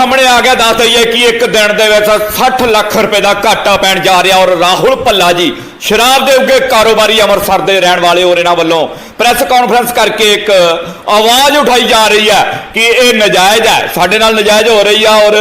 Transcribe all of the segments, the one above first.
ਸਾਹਮਣੇ ਆ ਗਿਆ, ਦੱਸ ਦਈਏ ਕਿ ਇੱਕ ਦਿਨ ਦੇ ਵਿੱਚ 60 ਲੱਖ ਰੁਪਏ ਦਾ ਘਾਟਾ ਪੈਣ ਜਾ ਰਿਹਾ ਔਰ ਰਾਹੁਲ ਭੱਲਾ ਜੀ ਸ਼ਰਾਬ ਦੇ ਉੱਗੇ ਕਾਰੋਬਾਰੀ ਅੰਮ੍ਰਿਤਸਰ ਦੇ ਰਹਿਣ ਵਾਲੇ ਔਰ ਇਹਨਾਂ ਵੱਲੋਂ ਪ੍ਰੈਸ ਕਾਨਫਰੰਸ ਕਰਕੇ ਇੱਕ ਆਵਾਜ਼ ਉਠਾਈ ਜਾ ਰਹੀ ਹੈ ਕਿ ਇਹ ਨਜਾਇਜ਼ ਹੈ, ਸਾਡੇ ਨਾਲ ਨਜਾਇਜ਼ ਹੋ ਰਹੀ ਆ ਔਰ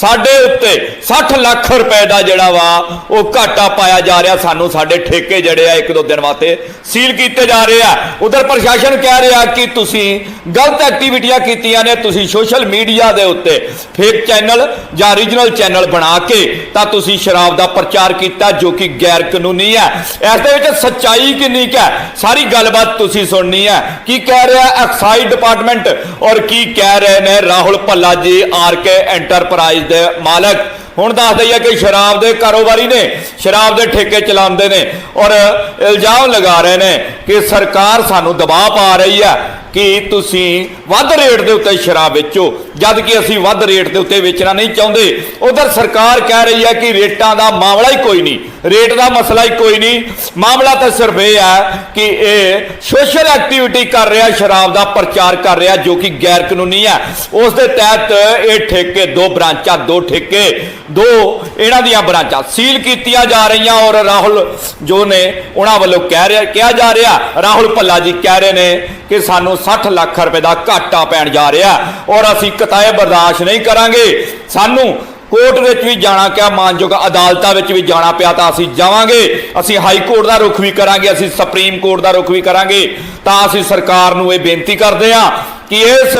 ਸਾਡੇ ਉੱਤੇ 60 ਲੱਖ ਰੁਪਏ ਦਾ ਜਿਹੜਾ ਵਾ ਉਹ ਘਾਟਾ ਪਾਇਆ ਜਾ ਰਿਹਾ, ਸਾਨੂੰ ਸਾਡੇ ਠੇਕੇ ਜਿਹੜੇ ਆ ਇੱਕ ਦੋ ਦਿਨ ਵਾਸਤੇ ਸੀਲ ਕੀਤੇ ਜਾ ਰਹੇ ਆ। ਉਧਰ ਪ੍ਰਸ਼ਾਸਨ ਕਹਿ ਰਿਹਾ ਕਿ ਤੁਸੀਂ ਗਲਤ ਐਕਟੀਵਿਟੀਆਂ ਕੀਤੀਆਂ ਨੇ, ਤੁਸੀਂ ਸੋਸ਼ਲ ਮੀਡੀਆ ਦੇ ਉੱਤੇ ਫੇਕ ਚੈਨਲ ਜਾਂ ਰੀਜਨਲ ਚੈਨਲ ਬਣਾ ਕੇ ਤਾਂ ਤੁਸੀਂ ਸ਼ਰਾਬ ਦਾ ਪ੍ਰਚਾਰ ਕੀਤਾ ਜੋ ਕਿ ਗੈਰ ਕਾਨੂੰਨੀ ਹੈ। ਇਸ ਦੇ ਵਿੱਚ ਸੱਚਾਈ ਕਿੰਨੀ ਹੈ? ਸਾਰੀ ਗੱਲਬਾਤ ਤੁਸੀਂ ਸੁਣਨੀ ਹੈ। ਕੀ ਕਹਿ ਰਿਹਾ ਐਕਸਾਈਜ਼ ਡਿਪਾਰਟਮੈਂਟ? ਔਰ ਕੀ ਕਹਿ ਰਹੇ ਨੇ ਰਾਹੁਲ ਭੱਲਾ ਜੀ, ਆਰ ਕੇ ਐਂਟਰਪ੍ਰਾਈਜ਼ ਦੇ ਮਾਲਕ? ਹੁਣ ਦੱਸ ਦਈਏ ਕਿ ਸ਼ਰਾਬ ਦੇ ਕਾਰੋਬਾਰੀ ਨੇ, ਸ਼ਰਾਬ ਦੇ ਠੇਕੇ ਚਲਾਉਂਦੇ ਨੇ ਔਰ ਇਲਜ਼ਾਮ ਲਗਾ ਰਹੇ ਨੇ ਕਿ ਸਰਕਾਰ ਸਾਨੂੰ ਦਬਾਅ ਪਾ ਰਹੀ ਹੈ। ਕਿ ਤੁਸੀਂ ਵੱਧ ਰੇਟ ਦੇ ਉੱਤੇ ਸ਼ਰਾਬ ਵੇਚੋ? ਜਦ ਕਿ ਅਸੀਂ ਵੱਧ ਰੇਟ ਦੇ ਉੱਤੇ ਵੇਚਣਾ ਨਹੀਂ ਚਾਹੁੰਦੇ। ਉਧਰ ਸਰਕਾਰ ਕਹਿ ਰਹੀ ਹੈ ਕਿ ਰੇਟਾਂ ਦਾ ਮਾਮਲਾ ਹੀ ਕੋਈ ਨਹੀਂ। ਰੇਟ ਦਾ ਮਸਲਾ ਹੀ ਕੋਈ ਨਹੀਂ। ਮਾਮਲਾ ਤਾਂ ਸਿਰਫ ਇਹ ਹੈ ਕਿ ਇਹ ਸੋਸ਼ਲ ਐਕਟੀਵਿਟੀ ਕਰ ਰਿਹਾ, ਸ਼ਰਾਬ ਦਾ ਪ੍ਰਚਾਰ ਕਰ ਰਿਹਾ ਜੋ ਕਿ ਗੈਰ ਕਾਨੂੰਨੀ ਹੈ ਉਸ ਦੇ ਤਹਿਤ ਇਹ ਠੇਕੇ, ਦੋ ਬ੍ਰਾਂਚਾਂ, ਦੋ ਠੇਕੇ, ਦੋ ਇਹਨਾਂ ਦੀਆਂ ਬ੍ਰਾਂਚਾਂ ਸੀਲ ਕੀਤੀਆਂ ਜਾ ਰਹੀਆਂ ਔਰ ਰਾਹੁਲ ਜੋ ਨੇ ਉਹਨਾਂ ਵੱਲੋਂ ਕਹਿ ਰਿਹਾ, ਕਿਹਾ ਜਾ ਰਿਹਾ, ਰਾਹੁਲ ਭੱਲਾ ਜੀ ਕਹਿ ਰਹੇ ਨੇ ਕਿ ਸਾਨੂੰ 60 ਲੱਖ ਰੁਪਏ ਦਾ ਘਾਟਾ ਪੈਣ ਜਾ ਰਿਹਾ ਔਰ ਅਸੀਂ ਕਤਾਏ ਬਰਦਾਸ਼ਤ ਨਹੀਂ ਕਰਾਂਗੇ। ਸਾਨੂੰ ਕੋਰਟ ਵਿੱਚ ਵੀ ਜਾਣਾ ਕਿਆ ਮਾਨਯੋਗ ਅਦਾਲਤਾਂ ਵਿੱਚ ਵੀ ਜਾਣਾ ਪਿਆ ਤਾਂ ਅਸੀਂ ਜਾਵਾਂਗੇ। ਅਸੀਂ ਹਾਈ ਕੋਰਟ ਦਾ ਰੁਖ ਵੀ ਕਰਾਂਗੇ, ਅਸੀਂ ਸੁਪਰੀਮ ਕੋਰਟ ਦਾ ਰੁਖ ਵੀ ਕਰਾਂਗੇ। ਤਾਂ ਅਸੀਂ ਸਰਕਾਰ ਨੂੰ ਇਹ ਬੇਨਤੀ ਕਰਦੇ ਹਾਂ ਕਿ ਇਸ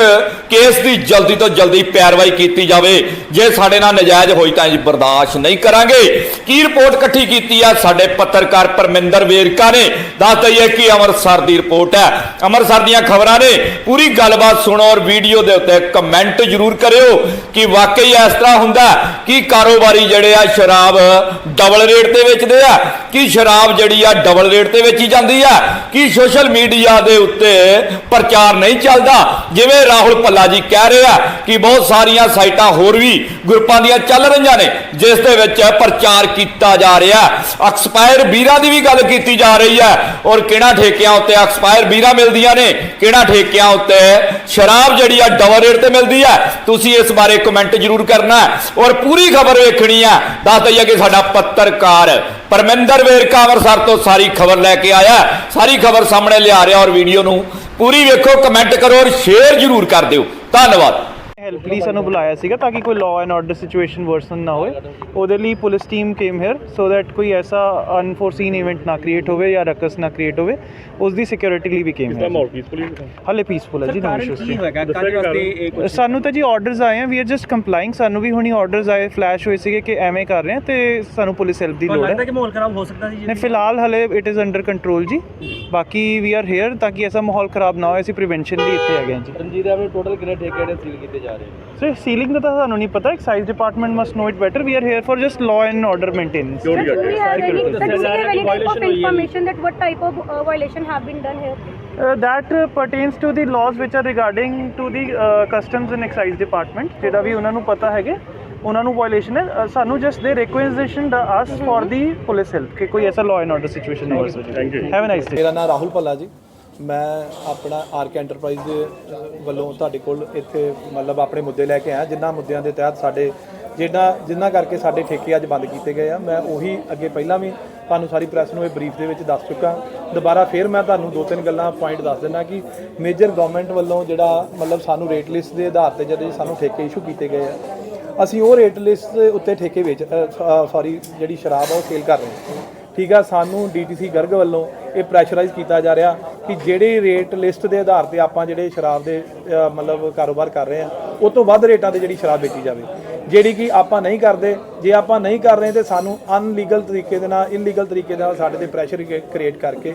ਕੇਸ ਦੀ ਜਲਦੀ ਤੋਂ ਜਲਦੀ ਪੈਰਵਾਈ ਕੀਤੀ ਜਾਵੇ। ਜੇ ਸਾਡੇ ਨਾਲ ਨਜਾਇਜ਼ ਹੋਈ ਤਾਂ ਅਸੀਂ ਬਰਦਾਸ਼ਤ ਨਹੀਂ ਕਰਾਂਗੇ। ਕੀ ਰਿਪੋਰਟ ਇਕੱਠੀ ਕੀਤੀ ਆ? ਸਾਡੇ ਪੱਤਰਕਾਰ ਪਰਮਿੰਦਰ ਵੇਰਕਾ ਨੇ। ਦੱਸ ਦਈਏ ਕਿ ਅੰਮ੍ਰਿਤਸਰ ਦੀ ਰਿਪੋਰਟ ਹੈ। ਅੰਮ੍ਰਿਤਸਰ ਦੀਆਂ ਖਬਰਾਂ ਨੇ। ਪੂਰੀ ਗੱਲਬਾਤ ਸੁਣੋ ਔਰ ਵੀਡੀਓ ਦੇ ਉੱਤੇ ਕਮੈਂਟ ਜ਼ਰੂਰ ਕਰਿਓ ਕਿ ਵਾਕਈ ਇਸ ਤਰ੍ਹਾਂ ਹੁੰਦਾ ਕਿ ਕਾਰੋਬਾਰੀ ਜਿਹੜੇ ਆ ਸ਼ਰਾਬ ਡਬਲ ਰੇਟ ਤੇ ਵੇਚਦੇ ਆ? ਕਿ ਸ਼ਰਾਬ ਜਿਹੜੀ ਆ ਡਬਲ ਰੇਟ ਤੇ ਵੇਚੀ ਜਾਂਦੀ ਆ? ਕਿ ਸੋਸ਼ਲ ਮੀਡੀਆ ਦੇ ਉੱਤੇ ਪ੍ਰਚਾਰ ਨਹੀਂ ਚੱਲਦਾ? ਜਿਵੇਂ ਰਾਹੁਲ ਭੱਲਾ ਜੀ ਕਹਿ ਰਹੇ ਆ ਕਿ ਬਹੁਤ ਸਾਰੀਆਂ ਸਾਈਟਾਂ ਹੋਰ ਵੀ ਗਰੁੱਪਾਂ ਦੀਆਂ ਚੱਲ ਰਹੀਆਂ ਨੇ, ਜਿਸ ਦੇ ਵਿੱਚ ਪ੍ਰਚਾਰ ਕੀਤਾ ਜਾ ਰਿਹਾ। ਐਕਸਪਾਇਰ ਵੀਰਾਂ ਦੀ ਵੀ ਗੱਲ ਕੀਤੀ ਜਾ ਰਹੀ ਹੈ। ਔਰ ਕਿਹੜਾ ਠੇਕਿਆਂ ਉੱਤੇ ਐਕਸਪਾਇਰ ਵੀਰਾਂ ਮਿਲਦੀਆਂ ਨੇ? ਕਿਹੜਾ ਠੇਕਿਆਂ ਉੱਤੇ ਸ਼ਰਾਬ ਜਿਹੜੀ ਆ ਡਬਲ ਰੇਟ ਤੇ ਮਿਲਦੀ ਹੈ? ਤੁਸੀਂ ਇਸ ਬਾਰੇ ਕਮੈਂਟ ਜ਼ਰੂਰ ਕਰਨਾ ਔਰ ਪੂਰੀ ਖਬਰ ਵੇਖਣੀ ਹੈ। ਦੱਸ ਦਈਏ ਕਿ ਸਾਡਾ ਪੱਤਰਕਾਰ ਪਰਮਿੰਦਰ ਵੇਰਕਾ ਅੰਮ੍ਰਿਤਸਰ ਤੋਂ ਸਾਰੀ ਖਬਰ ਲੈ ਕੇ ਆਇਆ ਸਾਰੀ ਖਬਰ ਸਾਹਮਣੇ ਲਿਆ ਰਿਹਾ ਔਰ ਵੀਡੀਓ ਨੂੰ ਪੂਰੀ ਵੇਖੋ ਕਮੈਂਟ ਕਰੋ ਔਰ ਸ਼ੇਅਰ ਜ਼ਰੂਰ ਕਰ ਦਿਓ। ਧੰਨਵਾਦ। ਹੈਲਪ ਲਈ ਸਾਨੂੰ ਬੁਲਾਇਆ ਸੀਗਾ ਤਾਂ ਕਿ ਕੋਈ law and order situation worsen ਨਾ ਹੋਏ। ਉਹਦੇ ਲਈ police team came here so that ਕੋਈ ਐਸਾ ਅਨਫੋਰਸੀਨ ਇਵੈਂਟ ਨਾ ਕ੍ਰੀਏਟ ਹੋਵੇ ਜਾਂ ਰਕਸ ਨਾ ਕ੍ਰੀਏਟ ਹੋਵੇ। ਉਸ ਦੀ ਸਿਕਿਉਰਿਟੀ ਲਈ ਵੀ ਕੇਮ ਤਾਂ ਹੈ ਮਾਹੌਲ ਪੀਸਫੁਲੀ ਹਾਲੇ ਪੀਸਫੁਲ ਹੈ ਜੀ ਨੋ ਇਸ਼ੂਸ ਜੀ। ਸਾਨੂੰ ਤਾਂ ਜੀ ਆਰਡਰਸ ਆਏ ਆ ਵੀ ਆਰ ਜਸਟ ਕੰਪਲਾਈਂਗ ਸਾਨੂੰ ਵੀ ਹੁਣੀ ਆਰਡਰਸ ਆਏ ਫਲੈਸ਼ ਹੋਏ ਸੀਗੇ ਕਿ ਐਵੇਂ ਕਰ ਰਹੇ ਆ ਤੇ ਸਾਨੂੰ ਪੁਲਿਸ ਹੈਲਪ ਦੀ ਲੋੜ ਲੱਗਦਾ ਹੈ ਕਿ ਮਾਹੌਲ ਖਰਾਬ ਹੋ ਸਕਦਾ ਸੀ ਨੇ ਫਿਲਹਾਲ ਹਲੇ ਇਟ ਇਜ਼ ਅੰਡਰ ਕੰਟਰੋਲ ਜੀ। ਬਾਕੀ ਵੀ ਆਰ ਹੇਅਰ ਤਾਂ ਕਿ ਐਸਾ ਮਾਹੌਲ ਖਰਾਬ ਨਾ ਹੋਏ ਅਸੀਂ ਪ੍ਰੀਵੈਂਸ਼ਨ ਲਈ ਇੱਥੇ ਹੈਗੇ ਹਾਂ ਜੀ ਰਣਜੀਤ ਆਪਣੇ ਟੋਟਲ ਕਿੰਨੇ ਠੇਕੇ ਜਿਹੜੇ ਸੀਲ ਕੀਤੇ ਜਾ ਰਹੇ ਨੇ ਸੋ ਸੀਲਿੰਗ ਦਾ ਤਾਂ ਸਾਨੂੰ ਨਹੀਂ ਪਤਾ excise department must know it better we are here for just law and order maintenance ਕਿਉਂ ਨਹੀਂ Do we have any, Security. sir, do we have any type of Violation ਹੋਈ ਹੈ। information that what type of uh, violation have been done here? Uh, that uh, pertains to the laws which are regarding to the uh, customs and excise department ਜਿਹੜਾ ਵੀ ਉਹਨਾਂ ਨੂੰ ਪਤਾ ਹੈਗੇ ਉਹਨਾਂ ਨੂੰ ਵਾਇਲੇਸ਼ਨ ਹੈ। ਸਾਨੂੰ ਜਸਟ ਦੇ ਰਿਕੁਐਜ਼ੀਸ਼ਨ ਦਾ ਆਸਕ ਫॉर ਦੀ ਪੁਲਿਸ ਹੈਲਪ ਕਿ ਕੋਈ ਐਸਾ ਲਾਅ ਐਂਡ ਆਰਡਰ ਸਿਚੁਏਸ਼ਨ ਨਾ ਹੋ। Thank you. Have a nice day ਮੇਰਾ ਨਾਮ ਰਾਹੁਲ ਭੱਲਾ ਜੀ। ਮੈਂ ਆਪਣਾ ਆਰਕ ਐਂਟਰਪ੍ਰਾਈਜ਼ ਦੇ ਵੱਲੋਂ ਤੁਹਾਡੇ ਕੋਲ ਇੱਥੇ ਮਤਲਬ ਆਪਣੇ ਮੁੱਦੇ ਲੈ ਕੇ ਆਇਆ। ਜਿਨ੍ਹਾਂ ਮੁੱਦਿਆਂ ਦੇ ਤਹਿਤ ਸਾਡੇ ਜਿਹੜਾ ਜਿਨ੍ਹਾਂ ਕਰਕੇ ਸਾਡੇ ਠੇਕੇ ਅੱਜ ਬੰਦ ਕੀਤੇ ਗਏ ਆ। ਮੈਂ ਉਹੀ ਅੱਗੇ ਪਹਿਲਾਂ ਵੀ ਤੁਹਾਨੂੰ ਸਾਰੀ ਪ੍ਰੈਸ ਨੂੰ ਇਹ ਬਰੀਫ ਦੇ ਵਿੱਚ ਦੱਸ ਚੁੱਕਾ। ਦੁਬਾਰਾ ਫੇਰ ਮੈਂ ਤੁਹਾਨੂੰ ਦੋ ਤਿੰਨ ਗੱਲਾਂ ਪੁਆਇੰਟ ਦੱਸ ਦਿੰਦਾ ਕਿ ਮੇਜਰ ਗਵਰਨਮੈਂਟ ਵੱਲੋਂ ਜਿਹੜਾ ਮਤਲਬ ਸਾਨੂੰ ਰੇਟ ਲਿਸਟ ਦੇ ਆਧਾਰ ਤੇ ਜਿਹੜੇ ਸਾਨੂੰ ਠੇਕੇ ਇਸ਼ੂ ਕੀਤੇ ਗਏ ਆ ਅਸੀਂ ਉਹ ਰੇਟ ਲਿਸਟ ਉੱਤੇ ਠੇਕੇ ਵੇਚ ਸੌਰੀ ਜਿਹੜੀ ਸ਼ਰਾਬ ਆ ਉਹ ਸੇਲ ਕਰ ਰਹੇ ਹਾਂ। ਠੀਕ ਆ, ਸਾਨੂੰ ਡੀਟੀਸੀ ਗਰਗ ਵੱਲੋਂ ਇਹ ਪ੍ਰੈਸ਼ਰਾਈਜ਼ ਕੀਤਾ ਜਾ ਰਿਹਾ ਕਿ ਜਿਹੜੇ ਰੇਟ ਲਿਸਟ ਦੇ ਆਧਾਰ ਤੇ ਆਪਾਂ ਜਿਹੜੇ ਸ਼ਰਾਬ ਦੇ ਮਤਲਬ ਕਾਰੋਬਾਰ ਕਰ ਰਹੇ ਆ ਉਹ ਤੋਂ ਵੱਧ ਰੇਟਾਂ ਤੇ ਜਿਹੜੀ ਸ਼ਰਾਬ ਵੇਚੀ ਜਾਵੇ। ਜਿਹੜੀ ਕਿ ਆਪਾਂ ਨਹੀਂ ਕਰਦੇ, ਜੇ ਆਪਾਂ ਨਹੀਂ ਕਰ ਰਹੇ ਤੇ ਸਾਨੂੰ ਅਨਲੀਗਲ ਤਰੀਕੇ ਦੇ ਨਾਲ ਇਨਲੀਗਲ ਤਰੀਕੇ ਦੇ ਨਾਲ ਸਾਡੇ ਤੇ ਪ੍ਰੈਸ਼ਰ ਕ੍ਰੀਏਟ ਕਰਕੇ